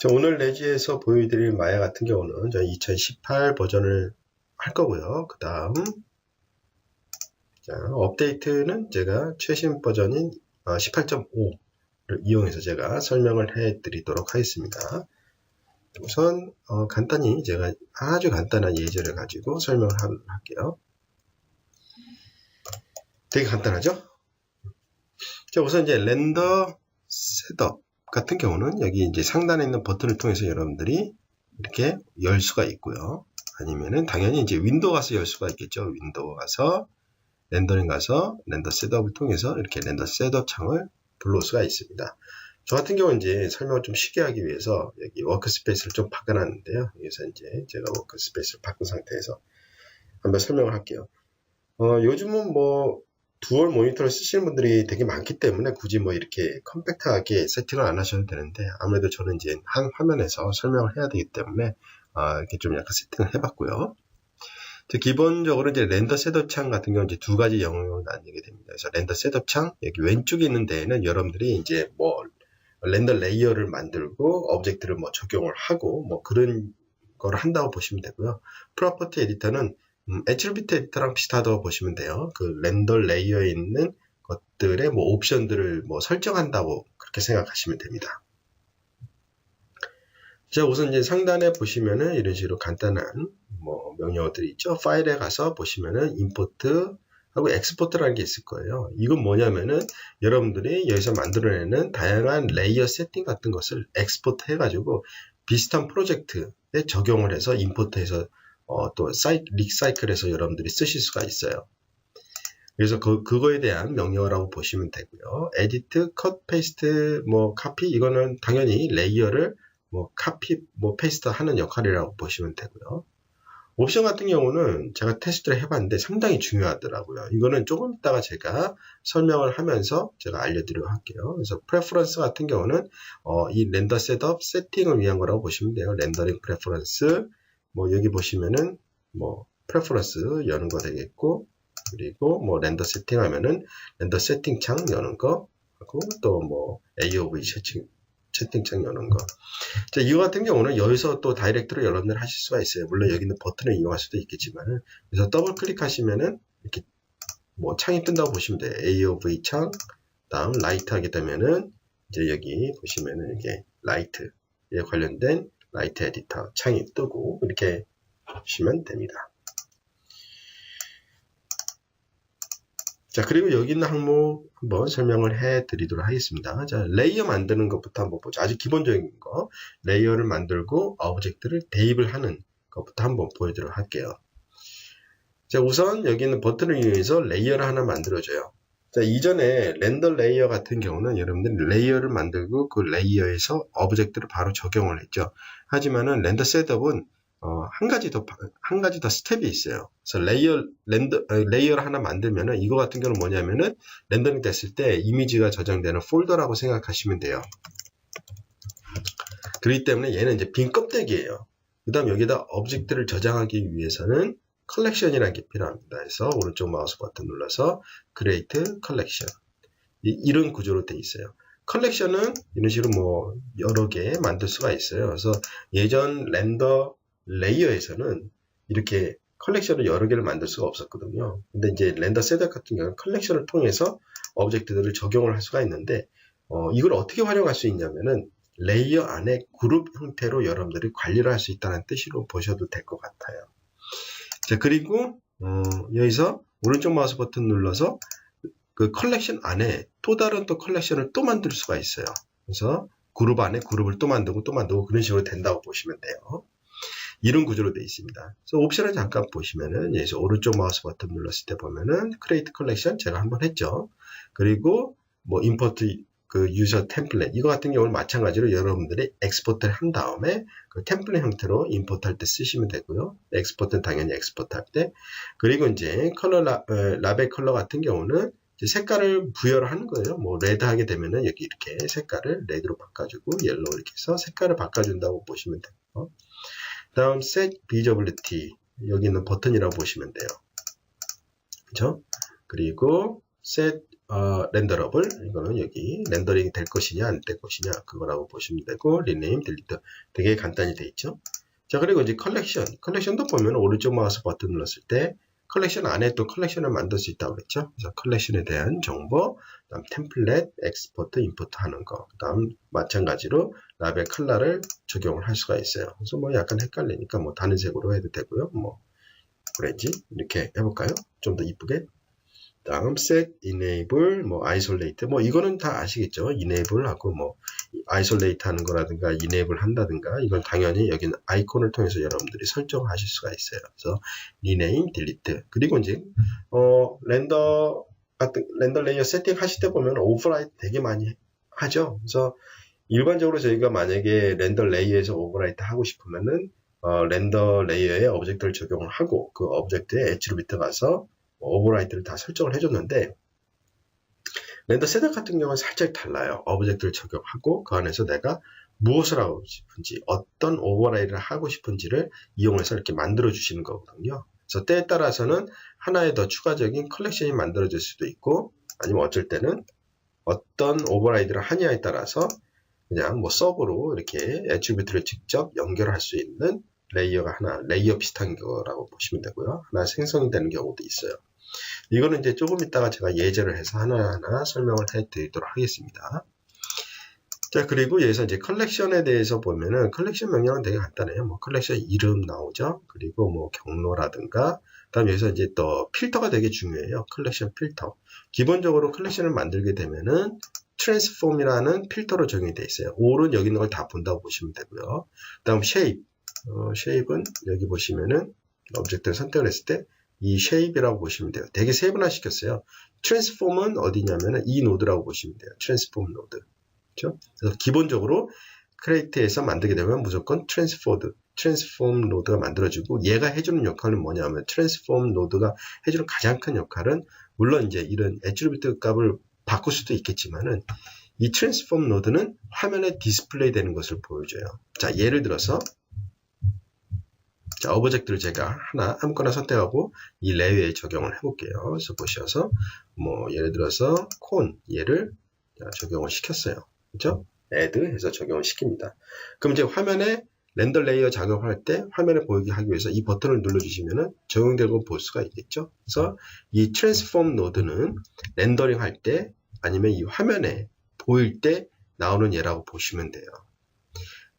자, 오늘 레지에서 보여드릴 마야 같은 경우는 저희 2018 버전을 할 거고요. 그 다음 자, 업데이트는 제가 최신 버전인 18.5를 이용해서 제가 설명을 해 드리도록 하겠습니다. 우선 어, 간단히 제가 아주 간단한 예제를 가지고 설명을 하- 할게요. 되게 간단하죠? 자, 우선 이제 렌더 셋업 같은 경우는 여기 이제 상단에 있는 버튼을 통해서 여러분들이 이렇게 열 수가 있고요. 아니면은 당연히 이제 윈도우 가서 열 수가 있겠죠. 윈도우 가서 렌더링 가서 렌더 셋업을 통해서 이렇게 렌더 셋업 창을 불러올 수가 있습니다. 저 같은 경우는 이제 설명을 좀 쉽게 하기 위해서 여기 워크스페이스를 좀 바꿔놨는데요. 여기서 이제 제가 워크스페이스를 바꾼 상태에서 한번 설명을 할게요. 어, 요즘은 뭐 두얼 모니터를 쓰시는 분들이 되게 많기 때문에 굳이 뭐 이렇게 컴팩트하게 세팅을 안 하셔도 되는데 아무래도 저는 이제 한 화면에서 설명을 해야 되기 때문에 아, 이렇게 좀 약간 세팅을 해봤고요. 자, 기본적으로 이제 렌더 셋업 창 같은 경우는 이제 두 가지 영역으로 나뉘게 됩니다. 그래서 렌더 셋업 창 여기 왼쪽에 있는 데에는 여러분들이 이제 뭐 렌더 레이어를 만들고 오브젝트를 뭐 적용을 하고 뭐 그런 걸 한다고 보시면 되고요. 프로퍼티 에디터는 음, 에디터랑 비슷하다고 보시면 돼요. 그 렌더 레이어에 있는 것들의 뭐 옵션들을 뭐 설정한다고 그렇게 생각하시면 됩니다. 자, 우선 이제 상단에 보시면은 이런 식으로 간단한 뭐 명령어들이 있죠. 파일에 가서 보시면은 임포트 하고 엑스포트라는 게 있을 거예요. 이건 뭐냐면은 여러분들이 여기서 만들어내는 다양한 레이어 세팅 같은 것을 엑스포트 해가지고 비슷한 프로젝트에 적용을 해서 임포트해서 어, 또 사이, 리사이클해서 여러분들이 쓰실 수가 있어요. 그래서 그, 그거에 대한 명령어라고 보시면 되고요. 에디트, 컷, 페이스트, 뭐 카피 이거는 당연히 레이어를 뭐 카피, 뭐 페이스트 하는 역할이라고 보시면 되고요. 옵션 같은 경우는 제가 테스트를 해봤는데 상당히 중요하더라고요. 이거는 조금 있다가 제가 설명을 하면서 제가 알려드리도록 할게요. 그래서 프레퍼런스 같은 경우는 어, 이 렌더 셋업 세팅을 위한 거라고 보시면 돼요. 렌더링 프레퍼런스 뭐 여기 보시면은 뭐 프레퍼런스 여는 거 되겠고 그리고 뭐 렌더 세팅 하면은 렌더 세팅 창 여는 거 하고 또 뭐 AOV 세팅 채팅창 여는 거. 자, 이거 같은 경우는 여기서 또 다이렉트로 여러분들 하실 수가 있어요. 물론 여기 있는 버튼을 이용할 수도 있겠지만은, 그래서 더블 클릭하시면은 이렇게 뭐 창이 뜬다고 보시면 돼요. AOV 창, 다음 라이트 하게 되면은 이제 여기 보시면은 이게 라이트에 관련된 라이트 에디터 창이 뜨고 이렇게 보시면 됩니다. 자, 그리고 여기 있는 항목 한번 설명을 해 드리도록 하겠습니다. 자, 레이어 만드는 것부터 한번 보죠. 아주 기본적인 거. 레이어를 만들고 오브젝트를 대입을 하는 것부터 한번 보여드리도록 할게요. 자, 우선 여기 있는 버튼을 이용해서 레이어를 하나 만들어줘요. 자, 이전에 렌더 레이어 같은 경우는 여러분들 레이어를 만들고 그 레이어에서 오브젝트를 바로 적용을 했죠. 하지만은 렌더 셋업은 어, 한 가지 더, 한 가지 더 스텝이 있어요. 그래서 레이어, 렌더, 어, 레이어를 하나 만들면은 이거 같은 경우는 뭐냐면은 렌더링 됐을 때 이미지가 저장되는 폴더라고 생각하시면 돼요. 그렇기 때문에 얘는 이제 빈 껍데기예요. 그 다음 여기다 오브젝트를 저장하기 위해서는 컬렉션이라는 게 필요합니다. 그래서 오른쪽 마우스 버튼 눌러서 create collection. 이, 런 구조로 돼 있어요. 컬렉션은 이런 식으로 뭐 여러 개 만들 수가 있어요. 그래서 예전 렌더 레이어에서는 이렇게 컬렉션을 여러 개를 만들 수가 없었거든요. 근데 이제 렌더 셋업 같은 경우는 컬렉션을 통해서 오브젝트들을 적용을 할 수가 있는데 어, 이걸 어떻게 활용할 수 있냐면은 레이어 안에 그룹 형태로 여러분들이 관리를 할 수 있다는 뜻으로 보셔도 될 것 같아요. 자 그리고 어, 여기서 오른쪽 마우스 버튼 눌러서 그 컬렉션 안에 또 다른 또 컬렉션을 또 만들 수가 있어요. 그래서 그룹 안에 그룹을 또 만들고 또 만들고 그런 식으로 된다고 보시면 돼요. 이런 구조로 되어 있습니다. 그래서 옵션을 잠깐 보시면은 여기서 오른쪽 마우스 버튼 눌렀을 때 보면은 Create Collection 제가 한번 했죠. 그리고 뭐 Import 그 유저 템플릿 이거 같은 경우는 마찬가지로 여러분들이 엑스포트를 한 다음에 그 템플릿 형태로 임포트 할 때 쓰시면 되고요. 엑스포트는 당연히 엑스포트 할 때. 그리고 이제 컬러 라, 어, 라벨 컬러 같은 경우는 색깔을 부여를 하는 거예요. 뭐 레드 하게 되면은 여기 이렇게 색깔을 레드로 바꿔주고 옐로우 이렇게 해서 색깔을 바꿔준다고 보시면 돼요. 다음 set visibility 여기 있는 버튼이라고 보시면 돼요. 그죠? 그리고 set 어, 렌더러블 이거는 여기 렌더링이 될 것이냐 안 될 것이냐 그거라고 보시면 되고 리네임 딜리트 되게 간단히 돼 있죠. 자 그리고 이제 컬렉션 컬렉션도 보면 오른쪽 마우스 버튼 눌렀을 때 컬렉션 안에 또 컬렉션을 만들 수 있다고 그랬죠. 그래서 컬렉션에 대한 정보, 그다음 템플릿, 엑스포트, 임포트 하는 거, 그다음 마찬가지로 라벨 컬러를 적용을 할 수가 있어요. 그래서 뭐 약간 헷갈리니까 뭐 다른 색으로 해도 되고요. 뭐 오렌지 이렇게 해볼까요? 좀 더 이쁘게. 다음 set, enable, 뭐 isolate 뭐 이거는 다 아시겠죠? enable 하고 뭐 isolate 하는 거라든가 enable 한다든가 이건 당연히 여기는 아이콘을 통해서 여러분들이 설정하실 수가 있어요. 그래서 rename, delete 그리고 이제 어 렌더 같은 렌더 레이어 세팅 하실 때 보면 오버라이트 되게 많이 하죠. 그래서 일반적으로 저희가 만약에 렌더 레이어에서 오버라이트 하고 싶으면은 어, 렌더 레이어에 오브젝트를 적용을 하고 그 오브젝트에 애트리뷰트 가서 오버라이트를 다 설정을 해줬는데 렌더 셋업 같은 경우는 살짝 달라요. 오브젝트를 적용하고 그 안에서 내가 무엇을 하고 싶은지 어떤 오버라이드를 하고 싶은지를 이용해서 이렇게 만들어 주시는 거거든요. 그래서 때에 따라서는 하나의 더 추가적인 컬렉션이 만들어질 수도 있고 아니면 어쩔 때는 어떤 오버라이드를 하냐에 따라서 그냥 뭐 서브로 이렇게 애트리뷰트를 직접 연결할 수 있는 레이어가 하나 레이어 비슷한 거라고 보시면 되고요. 하나 생성이 되는 경우도 있어요. 이거는 이제 조금 있다가 제가 예제를 해서 하나하나 설명을 해 드리도록 하겠습니다. 자, 그리고 여기서 이제 컬렉션에 대해서 보면은 컬렉션 명령은 되게 간단해요. 뭐 컬렉션 이름 나오죠. 그리고 뭐 경로라든가 그다음 여기서 이제 또 필터가 되게 중요해요. 컬렉션 필터. 기본적으로 컬렉션을 만들게 되면은 트랜스폼이라는 필터로 적용이 되어 있어요. 올은 여기 있는 걸 다 본다고 보시면 되고요. 그다음 쉐입. 어, 쉐입은 여기 보시면은 오브젝트를 선택을 했을 때 이 쉐입이라고 보시면 돼요. 되게 세분화 시켰어요. 트랜스폼은 어디냐면은 이 노드라고 보시면 돼요. 트랜스폼 노드. 그렇죠? 그래서 기본적으로 크레이트에서 만들게 되면 무조건 트랜스포드, 트랜스폼 노드가 만들어지고 얘가 해주는 역할은 뭐냐면 트랜스폼 노드가 해주는 가장 큰 역할은 물론 이제 이런 애트리뷰트 값을 바꿀 수도 있겠지만은 이 트랜스폼 노드는 화면에 디스플레이 되는 것을 보여줘요. 자, 예를 들어서 자, 오브젝트를 제가 하나 아무거나 선택하고 이 레이어에 적용을 해볼게요. 그래서 보셔서 뭐 예를 들어서 콘 얘를 적용을 시켰어요. 그죠? add 해서 적용을 시킵니다. 그럼 이제 화면에 렌더 레이어 작업할 때 화면에 보이게 하기 위해서 이 버튼을 눌러주시면 적용되고 볼 수가 있겠죠. 그래서 이 트랜스폼 노드는 렌더링 할 때 아니면 이 화면에 보일 때 나오는 예라고 보시면 돼요.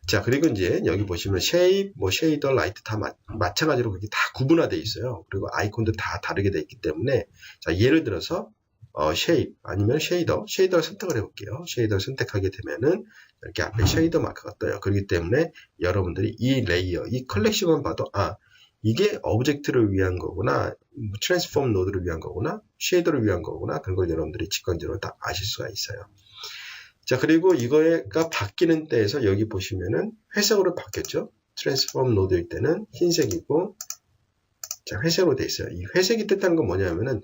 자, 그리고 이제 여기 보시면 쉐입, 뭐 쉐이더, 라이트 다 마, 마찬가지로 그게 다 구분화되어 있어요. 그리고 아이콘도 다 다르게 되어 있기 때문에 자, 예를 들어서 어, 쉐입 아니면 쉐이더, 쉐이더를 선택을 해볼게요. 쉐이더를 선택하게 되면은 이렇게 앞에 쉐이더 마크가 떠요. 그렇기 때문에 여러분들이 이 레이어, 이 컬렉션만 봐도 아 이게 오브젝트를 위한 거구나, 트랜스폼 노드를 위한 거구나, 쉐이더를 위한 거구나 그런 걸 여러분들이 직관적으로 다 아실 수가 있어요. 자 그리고 이거가 바뀌는 때에서 여기 보시면은 회색으로 바뀌었죠. 트랜스폼 노드일 때는 흰색이고 자 회색으로 돼 있어요. 이 회색이 뜻하는 건 뭐냐면은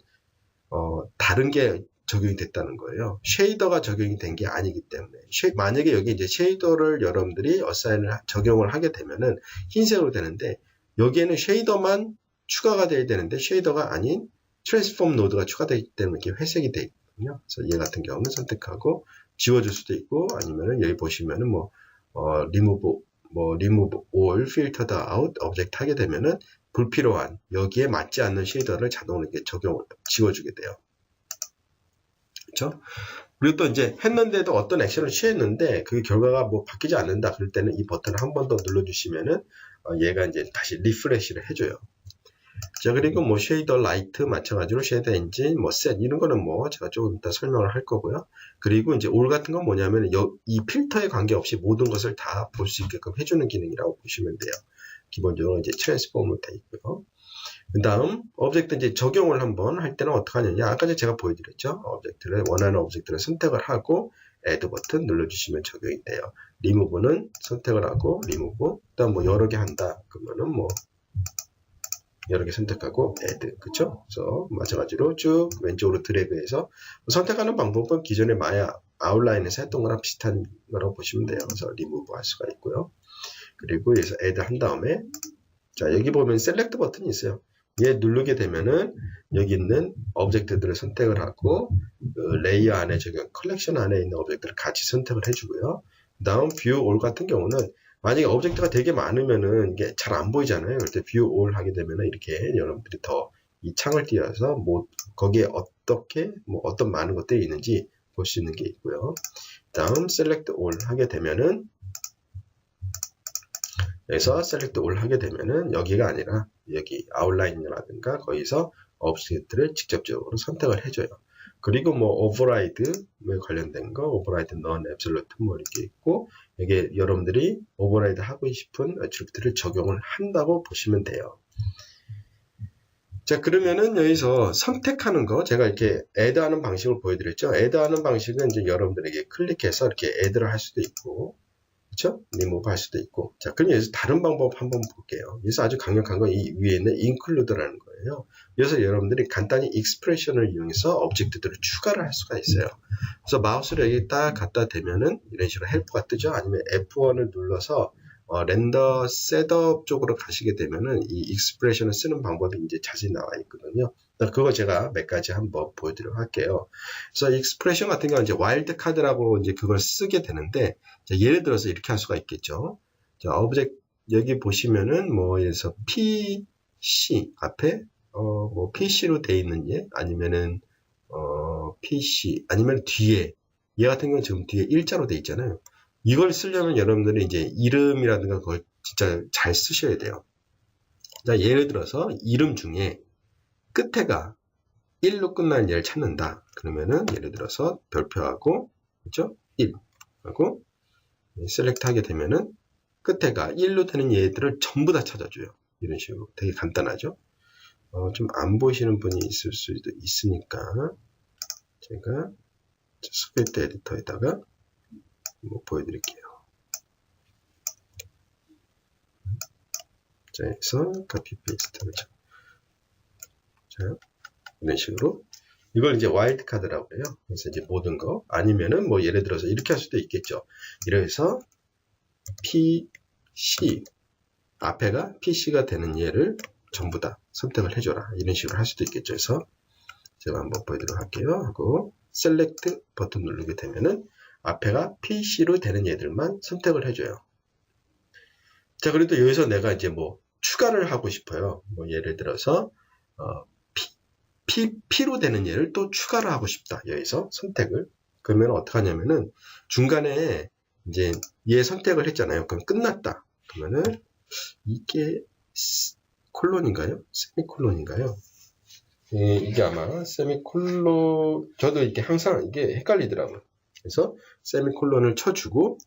어, 다른 게 적용이 됐다는 거예요. 쉐이더가 적용이 된 게 아니기 때문에 쉐, 만약에 여기 이제 쉐이더를 여러분들이 어사인을 적용을 하게 되면은 흰색으로 되는데 여기에는 쉐이더만 추가가 돼야 되는데 쉐이더가 아닌 트랜스폼 노드가 추가되기 때문에 이렇게 회색이 돼 있거든요. 그래서 얘 같은 경우는 선택하고 지워줄 수도 있고 아니면은 여기 보시면은 뭐 어, remove 뭐 remove all filter 하게 되면은 불필요한 여기에 맞지 않는 쉐이더를 자동으로 이렇게 적용 지워주게 돼요. 그렇죠? 그리고 또 이제 했는데도 어떤 액션을 취했는데 그 결과가 뭐 바뀌지 않는다 그럴 때는 이 버튼을 한 번 더 눌러주시면은 어, 얘가 이제 다시 리프레시를 해줘요. 자 그리고 뭐 쉐이더 라이트 마찬가지로 쉐이더 엔진 뭐 셋 이런 거는 뭐 제가 조금 이따 설명을 할 거고요. 그리고 이제 올 같은 건 뭐냐면 이 필터에 관계없이 모든 것을 다 볼 수 있게끔 해주는 기능이라고 보시면 돼요. 기본적으로 이제 트랜스폼으로 되어 있고요. 그 다음 오브젝트 이제 적용을 한번 할 때는 어떻게 하느냐 아까 제가 보여드렸죠 오브젝트를 원하는 오브젝트를 선택을 하고 add 버튼 눌러주시면 적용이 돼요 리무브는 선택을 하고 리무브 그 다음 뭐 여러 개 한다 그러면은 뭐 여러 개 선택하고 add 그쵸 그래서 마찬가지로 쭉 왼쪽으로 드래그해서 선택하는 방법은 기존의 마야 아웃라인에서 했던 거랑 비슷한 거라고 보시면 돼요 그래서 리무브 할 수가 있고요 그리고 여기서 add 한 다음에 자 여기 보면 셀렉트 버튼이 있어요. 얘 누르게 되면은 여기 있는 오브젝트들을 선택을 하고 그 레이어 안에 적용 컬렉션 안에 있는 오브젝트를 같이 선택을 해주고요. 다음 뷰 올 같은 경우는 만약에 오브젝트가 되게 많으면은 이게 잘 안 보이잖아요. 그럴 때뷰올 하게 되면은 이렇게 여러분들이 더 이 창을 띄워서 뭐 거기에 어떻게 뭐 어떤 많은 것들이 있는지 볼 수 있는 게 있고요. 다음 select all 하게 되면은 여기서 select all 하게 되면은 여기가 아니라 여기 아웃라인이라든가 거기서 오브젝트를 직접적으로 선택을 해줘요. 그리고 뭐 override에 관련된 거, override non absolute 뭐 이렇게 있고 이게 여러분들이 override 하고 싶은 애트리뷰트를 적용을 한다고 보시면 돼요. 자 그러면은 여기서 선택하는 거 제가 이렇게 add 하는 방식을 보여드렸죠. add 하는 방식은 이제 여러분들에게 클릭해서 이렇게 add를 할 수도 있고 그렇죠? 리무브 할 수도 있고. 자, 그럼 여기서 다른 방법 한번 볼게요. 여기서 아주 강력한 건 이 위에 있는 include라는 거예요. 그래서 여러분들이 간단히 expression을 이용해서 오브젝트들을 추가를 할 수가 있어요. 그래서 마우스를 여기 딱 갖다 대면은 이런 식으로 헬프가 뜨죠. 아니면 F1을 눌러서 어, 렌더 셋업 쪽으로 가시게 되면은 이 익스프레션을 쓰는 방법이 이제 자세히 나와 있거든요. 그거 제가 몇 가지 한번 보여드리도록 할게요. 그래서 익스프레션 같은 경우는 이제 와일드 카드라고 이제 그걸 쓰게 되는데 자, 예를 들어서 이렇게 할 수가 있겠죠. 자, 오브젝트 여기 보시면은 뭐 예서 PC 앞에 어, 뭐 PC로 돼 있는 예 아니면은 어, PC 아니면 뒤에 얘 같은 경우는 지금 뒤에 일자로 돼 있잖아요. 이걸 쓰려면 여러분들이 이제 이름이라든가 그걸 진짜 잘 쓰셔야 돼요. 자, 예를 들어서 이름 중에 끝에가 1로 끝나는 얘를 찾는다. 그러면은 예를 들어서 별표하고 그죠? 1 하고 셀렉트 하게 되면은 끝에가 1로 되는 얘들을 전부 다 찾아줘요. 이런 식으로 되게 간단하죠? 어, 좀 안 보이시는 분이 있을 수도 있으니까 제가 스크립트 에디터에다가 뭐 보여드릴게요. 자, 여기서 카피 페이스트를 자, 이런 식으로 이걸 이제 와일드 카드라고 해요. 그래서 이제 모든 거 아니면은 뭐 예를 들어서 이렇게 할 수도 있겠죠. 이래서 PC 앞에가 PC가 되는 예를 전부 다 선택을 해줘라 이런 식으로 할 수도 있겠죠. 그래서 제가 한번 보여드리도록 할게요. 하고 셀렉트 버튼 누르게 되면은 앞에가 PC로 되는 얘들만 선택을 해줘요. 자, 그래도 여기서 내가 이제 뭐 추가를 하고 싶어요. 뭐 예를 들어서 어, P, P로 되는 얘를 또 추가를 하고 싶다. 여기서 선택을. 그러면 어떻게 하냐면은 중간에 이제 얘 선택을 했잖아요. 그럼 끝났다. 그러면은 이게 콜론인가요? 세미콜론인가요? 예, 이게 아마 세미콜론 저도 이게 항상 이게 헷갈리더라고요. 그래서 세미콜론을 쳐주고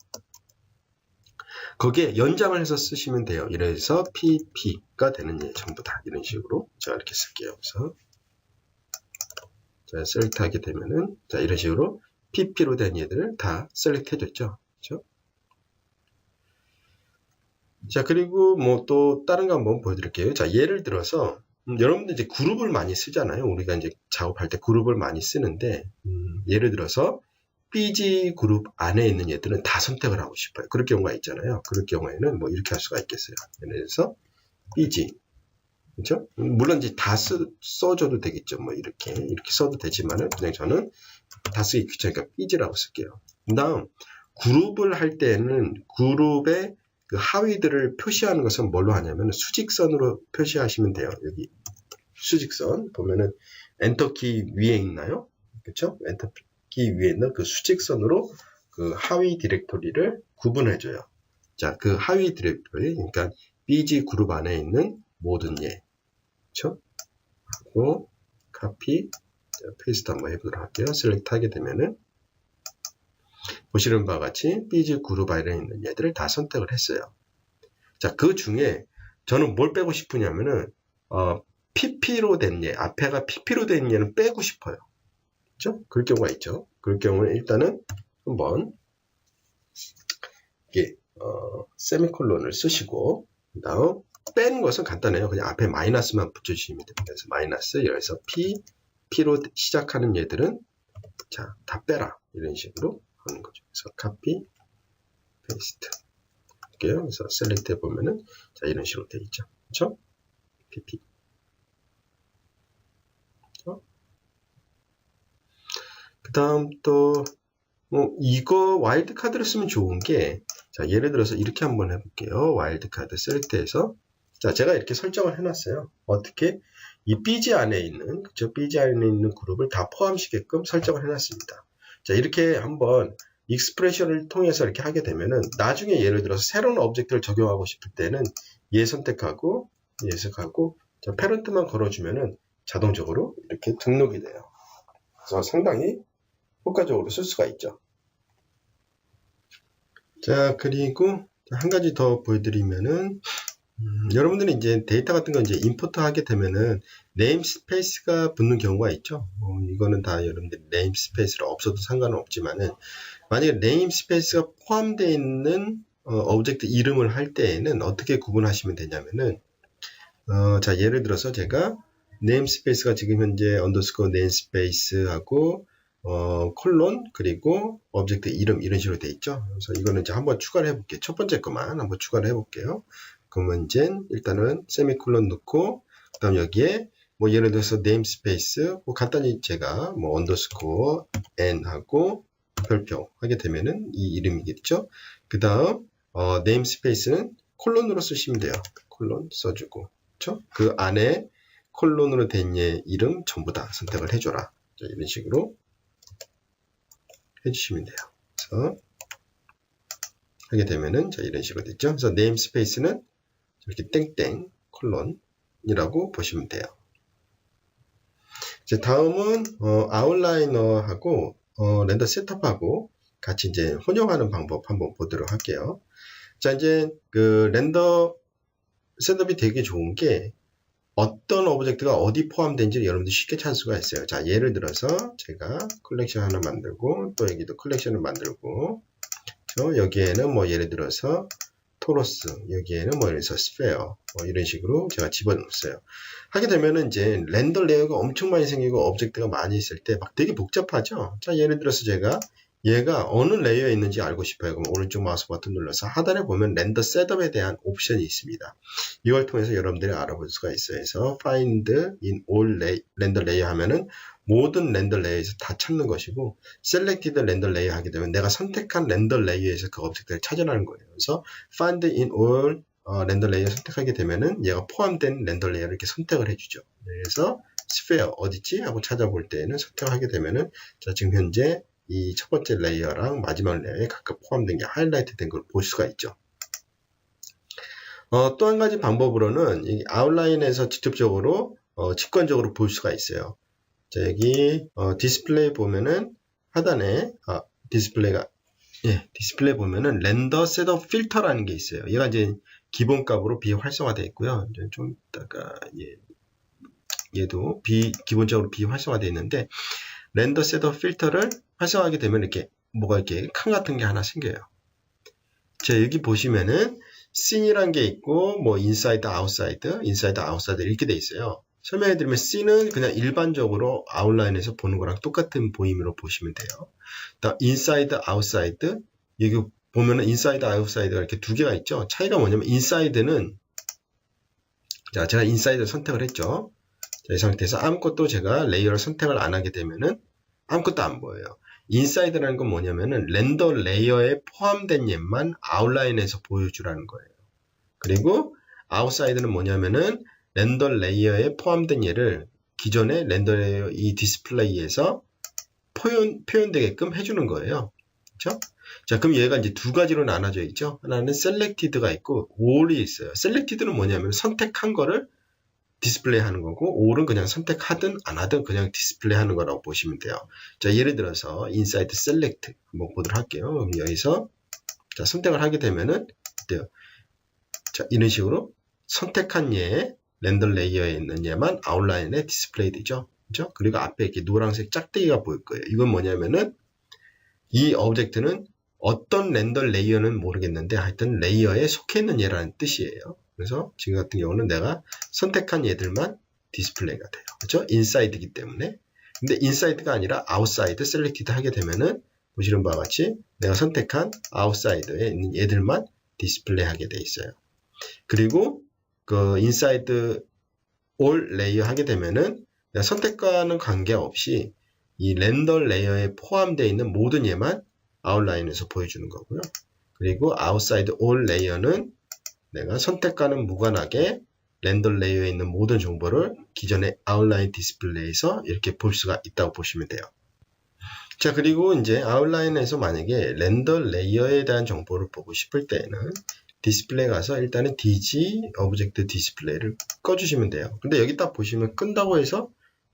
거기에 연장을 해서 쓰시면 돼요. 이래서 PP가 되는 예 전부 다 이런 식으로 자 이렇게 쓸게요. 그래서 자 셀렉트 하게 되면은 자 이런 식으로 PP로 된 얘들을 다 셀렉트 해줬죠. 그렇죠? 자 그리고 뭐 또 다른 거 한번 보여드릴게요. 자 예를 들어서 음, 여러분들 이제 그룹을 많이 쓰잖아요. 우리가 이제 작업할 때 그룹을 많이 쓰는데 음, 예를 들어서 BG 그룹 안에 있는 얘들은 다 선택을 하고 싶어요. 그럴 경우가 있잖아요. 그럴 경우에는 뭐 이렇게 할 수가 있겠어요. 예를 들어서 BG 그렇죠? 물론 이제 다 쓰, 써줘도 되겠죠. 뭐 이렇게 이렇게 써도 되지만은 그냥 저는 다 쓰기 귀찮으니까 BG라고 쓸게요. 그 다음 그룹을 할 때는 그룹의 그 하위들을 표시하는 것은 뭘로 하냐면 수직선으로 표시하시면 돼요. 여기 수직선 보면은 엔터키 위에 있나요? 그렇죠? 엔터키 기 위에 있는 그 수직선으로 그 하위 디렉토리를 구분해줘요. 자, 그 하위 디렉토리, 그러니까 BG 그룹 안에 있는 모든 예. 그쵸? 하고, 카피, 페이스트 한번 해보도록 할게요. 셀렉트 하게 되면은, 보시는 바와 같이 그룹 안에 있는 얘들을 다 선택을 했어요. 자, 그 중에 저는 뭘 빼고 싶으냐면은, 어, PP로 된 예, 앞에가 PP로 된 예는 빼고 싶어요. 그죠? 그럴 경우가 있죠. 그럴 경우는 일단은 한번 이게 어, 세미콜론을 쓰시고 그 다음 뺀 것은 간단해요. 그냥 앞에 마이너스만 붙여주시면 됩니다. 그래서 마이너스 여기서 P, P로 시작하는 얘들은 자, 다 빼라. 이런 식으로 보는 거죠. 그래서 copy, paste 할게요. 그래서 select 해보면은 자 이런 식으로 되어 있죠. 그렇죠? pp 그 다음 또, 뭐 이거 와일드카드를 쓰면 좋은 게, 자, 예를 들어서 이렇게 한번 해볼게요. 와일드카드 셀렉트에서. 자, 제가 이렇게 설정을 해놨어요. 어떻게? 이 BG 안에 있는, 그쵸? BG 안에 있는 그룹을 다 포함시게끔 설정을 해놨습니다. 자, 이렇게 한번 익스프레션을 통해서 이렇게 하게 되면은, 나중에 예를 들어서 새로운 오브젝트를 적용하고 싶을 때는 얘 선택하고, 얘 선택하고, 자, 패런트만 걸어주면은 자동적으로 이렇게 등록이 돼요. 그래서 상당히 효과적으로 쓸 수가 있죠. 자, 그리고 한 가지 더 보여드리면은, 음, 여러분들이 이제 데이터 같은 거 이제 임포트 하게 되면은 네임 스페이스가 붙는 경우가 있죠. 뭐 이거는 다 여러분들이 네임 스페이스가 없어도 상관은 없지만은 만약에 네임 스페이스가 포함되어 있는 어, 오브젝트 이름을 할 때에는 어떻게 구분하시면 되냐면은 어, 자 예를 들어서 제가 네임 스페이스가 지금 현재 언더스코어 네임 스페이스하고 어, 콜론 그리고 오브젝트 이름 이런 식으로 돼 있죠. 그래서 이거는 이제 한번 추가를 해볼게요. 첫 번째 것만 한번 추가를 해볼게요. 그러면 이제 일단은 세미콜론 넣고 그다음 여기에 뭐 예를 들어서 네임스페이스 뭐 간단히 제가 뭐 언더스코어 n 하고 별표 하게 되면은 이 이름이겠죠. 그다음 어, 네임스페이스는 콜론으로 쓰시면 돼요. 콜론 써주고 그렇죠? 그 안에 콜론으로 된얘 이름 전부 다 선택을 해줘라. 자, 이런 식으로 해주시면 돼요. 그래서 하게 되면은 자 이런 식으로 됐죠. 그래서 네임스페이스는 이렇게 땡땡 콜론이라고 보시면 돼요. 이제 다음은 어, 아웃라이너하고 어, 렌더 셋업하고 같이 이제 혼용하는 방법 한번 보도록 할게요. 자 이제 그 렌더 셋업이 되게 좋은 게 어떤 오브젝트가 어디 포함된지 여러분들 쉽게 찾을 수가 있어요. 자 예를 들어서 제가 컬렉션 하나 만들고 또 여기도 컬렉션을 만들고 저 여기에는 뭐 예를 들어서 토로스 여기에는 뭐 이래서 스페어 뭐 이런 식으로 제가 집어넣었어요. 하게 되면은 이제 렌더 레이어가 엄청 많이 생기고 오브젝트가 많이 있을 때 막 되게 복잡하죠. 자 예를 들어서 제가 얘가 어느 레이어에 있는지 알고 싶어요. 그럼 오른쪽 마우스 버튼 눌러서 하단에 보면 렌더 셋업에 대한 옵션이 있습니다. 이걸 통해서 여러분들이 알아볼 수가 있어요. 그래서 find in all 렌더 레이어 하면은 모든 렌더 레이어에서 다 찾는 것이고 selected 렌더 레이어 하게 되면 내가 선택한 렌더 레이어에서 그 오브젝트를 찾아내는 거예요. 그래서 find in all 어, 렌더 레이어 선택하게 되면은 얘가 포함된 렌더 레이어를 이렇게 선택을 해주죠. 그래서 sphere 어디지 하고 찾아볼 때에는 선택을 하게 되면은 자 지금 현재 이 첫 번째 레이어랑 마지막 레이어에 각각 포함된 게 하이라이트 된 걸 볼 수가 있죠. 어, 또 한 가지 방법으로는 이 아웃라인에서 직접적으로 어, 직관적으로 볼 수가 있어요. 자, 여기 어, 디스플레이 보면은 하단에 아, 디스플레이가 예, 디스플레이 보면은 렌더 셋업 필터라는 게 있어요. 얘가 이제 기본 값으로 비활성화되어 있고요. 좀 이따가 예, 얘도 비 기본적으로 비활성화되어 있는데 렌더 셋업 필터를 활성화하게 되면 이렇게 뭐가 이렇게 칸 같은 게 하나 생겨요. 자, 여기 보시면은 씬이란 게 있고 뭐 인사이드 아웃사이드, 인사이드 아웃사이드 이렇게 돼 있어요. 설명해 드리면 C는 그냥 일반적으로 아웃라인에서 보는 거랑 똑같은 보임으로 보시면 돼요. 인사이드 아웃사이드 여기 보면은 인사이드 아웃사이드가 이렇게 두 개가 있죠. 차이가 뭐냐면 인사이드는 자 제가 인사이드 선택을 했죠. 자, 이 상태에서 아무것도 제가 레이어를 선택을 안 하게 되면은 아무것도 안 보여요. 인사이드라는 건 뭐냐면은 렌더 레이어에 포함된 앱만 아웃라인에서 보여주라는 거예요. 그리고 아웃사이드는 뭐냐면은 렌더 레이어에 포함된 얘를 기존의 렌더 레이어 이 디스플레이에서 표현, 표현되게끔 해주는 거예요. 그렇죠? 자, 그럼 얘가 이제 두 가지로 나눠져 있죠. 하나는 selected가 있고 all이 있어요. selected는 뭐냐면 선택한 거를 디스플레이 하는 거고 all은 그냥 선택하든 안 하든 그냥 디스플레이 하는 거라고 보시면 돼요. 자, 예를 들어서 inside select 한번 보도록 할게요. 그럼 여기서 자, 선택을 하게 되면은 어때요? 자, 이런 식으로 선택한 얘 렌더 레이어에 있는 얘만 아웃라인에 디스플레이 되죠. 그죠? 그리고 앞에 이렇게 노란색 짝대기가 보일 거예요. 이건 뭐냐면은 이 오브젝트는 어떤 렌더 레이어는 모르겠는데 하여튼 레이어에 속해 있는 얘라는 뜻이에요. 그래서 지금 같은 경우는 내가 선택한 얘들만 디스플레이가 돼요. 그렇죠? 인사이드이기 때문에. 근데 인사이드가 아니라 아웃사이드 셀렉티드 하게 되면은 보시는 바와 같이 내가 선택한 아웃사이드에 있는 얘들만 디스플레이 하게 돼 있어요. 그리고 그 인사이드 올 레이어 하게 되면은 선택과는 관계없이 이 렌더 레이어에 포함되어 있는 모든 예만 아웃라인에서 보여주는 거고요. 그리고 outside all 레이어는 내가 선택과는 무관하게 렌더 레이어에 있는 모든 정보를 기존의 아웃라인 디스플레이에서 이렇게 볼 수가 있다고 보시면 돼요. 자, 그리고 이제 아웃라인에서 만약에 렌더 레이어에 대한 정보를 보고 싶을 때에는 디스플레이 가서 일단은 DG 오브젝트 디스플레이를 꺼주시면 돼요. 근데 여기 딱 보시면 끈다고 해서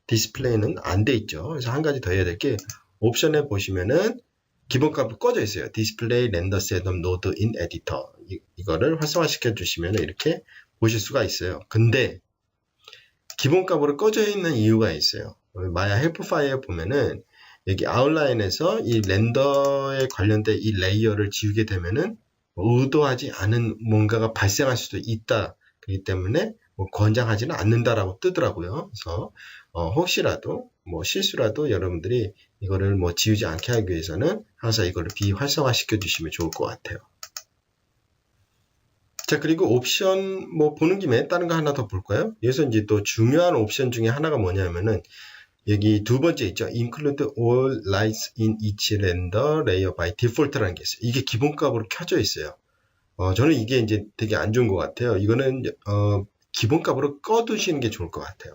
디스플레이는 안 돼 있죠. 그래서 한 가지 더 해야 될 게 옵션에 보시면은 기본값이 꺼져 있어요. 디스플레이 렌더 셋업 노드 인 에디터 이거를 활성화시켜 주시면 이렇게 보실 수가 있어요. 근데 기본값으로 꺼져 있는 이유가 있어요. 마야 헬프 파일에 보면은 여기 아웃라인에서 이 렌더에 관련된 이 레이어를 지우게 되면은 의도하지 않은 뭔가가 발생할 수도 있다. 그렇기 때문에 뭐 권장하지는 않는다라고 뜨더라고요. 그래서 어, 혹시라도 뭐 실수라도 여러분들이 이거를 뭐 지우지 않게 하기 위해서는 항상 이거를 비활성화 시켜 주시면 좋을 것 같아요. 자 그리고 옵션 뭐 보는 김에 다른 거 하나 더 볼까요? 여기서 이제 또 중요한 옵션 중에 하나가 뭐냐면은 여기 두 번째 있죠. include all lights in each render layer by default라는 게 있어요. 이게 기본값으로 켜져 있어요. 어, 저는 이게 이제 되게 안 좋은 것 같아요. 이거는 어, 기본값으로 꺼두시는 게 좋을 것 같아요.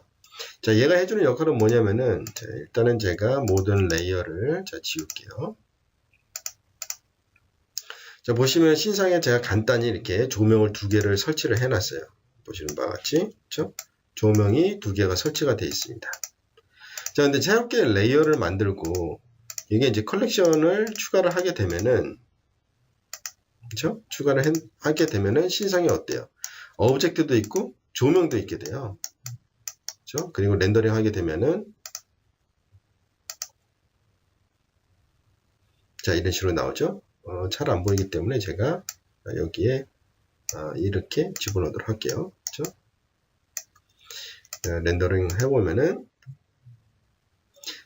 자, 얘가 해주는 역할은 뭐냐면은 자, 일단은 제가 모든 레이어를 자, 지울게요. 자, 보시면 신상에 제가 간단히 이렇게 조명을 두 개를 설치를 해놨어요. 보시는 바와 같이, 그렇죠? 조명이 두 개가 설치가 되어 있습니다. 자, 근데 새롭게 레이어를 만들고 이게 이제 컬렉션을 추가를 하게 되면은 그렇죠? 추가를 해, 하게 되면은 신상이 어때요? 오브젝트도 있고 조명도 있게 돼요. 그렇죠? 그리고 렌더링 하게 되면은 자 이런 식으로 나오죠. 어, 잘 안 보이기 때문에 제가 여기에 어, 이렇게 집어넣도록 할게요. 그렇죠? 자, 렌더링 해보면은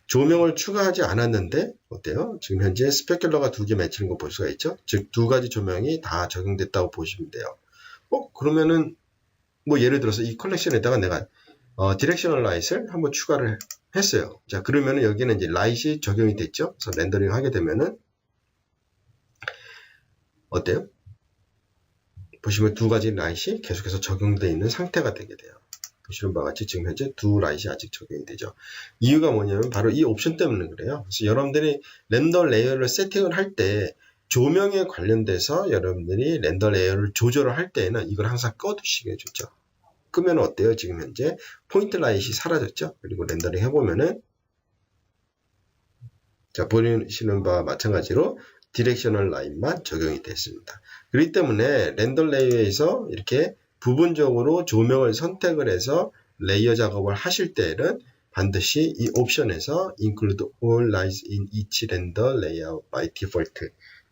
조명을 추가하지 않았는데 어때요? 지금 현재 스페큘러가 두 개 맺히는 거 볼 수가 있죠? 즉 두 가지 조명이 다 적용됐다고 보시면 돼요. 어 그러면은 뭐 예를 들어서 이 컬렉션에다가 내가 어, 디렉셔널 라이트를 한번 추가를 했어요. 자 그러면은 여기는 이제 라이트이 적용이 됐죠? 그래서 렌더링 하게 되면은 어때요? 보시면 두 가지 라이트이 계속해서 적용되어 있는 상태가 되게 돼요. 보시는 바와 같이 지금 현재 두 라이트이 아직 적용이 되죠. 이유가 뭐냐면 바로 이 옵션 때문에 그래요. 그래서 여러분들이 렌더 레이어를 세팅을 할 때 조명에 관련돼서 여러분들이 렌더 레이어를 조절을 할 때에는 이걸 항상 꺼두시게 좋죠. 끄면 어때요? 지금 현재 포인트 라이트이 사라졌죠? 그리고 렌더링 해보면은 자 보시는 바와 마찬가지로 디렉셔널 라인만 적용이 됐습니다. 그렇기 때문에 렌더 레이어에서 이렇게 부분적으로 조명을 선택을 해서 레이어 작업을 하실 때는 반드시 이 옵션에서 include all lights in each render layer by default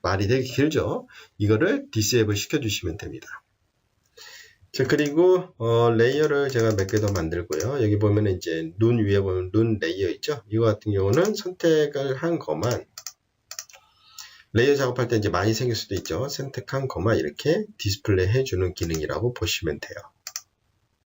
말이 되게 길죠. 이거를 disable 시켜주시면 됩니다. 자 그리고 어, 레이어를 제가 몇 개 더 만들고요. 여기 보면 이제 눈 위에 보면 눈 레이어 있죠. 이거 같은 경우는 선택을 한 것만 레이어 작업할 때 이제 많이 생길 수도 있죠. 선택한 것만 이렇게 디스플레이 해주는 기능이라고 보시면 돼요.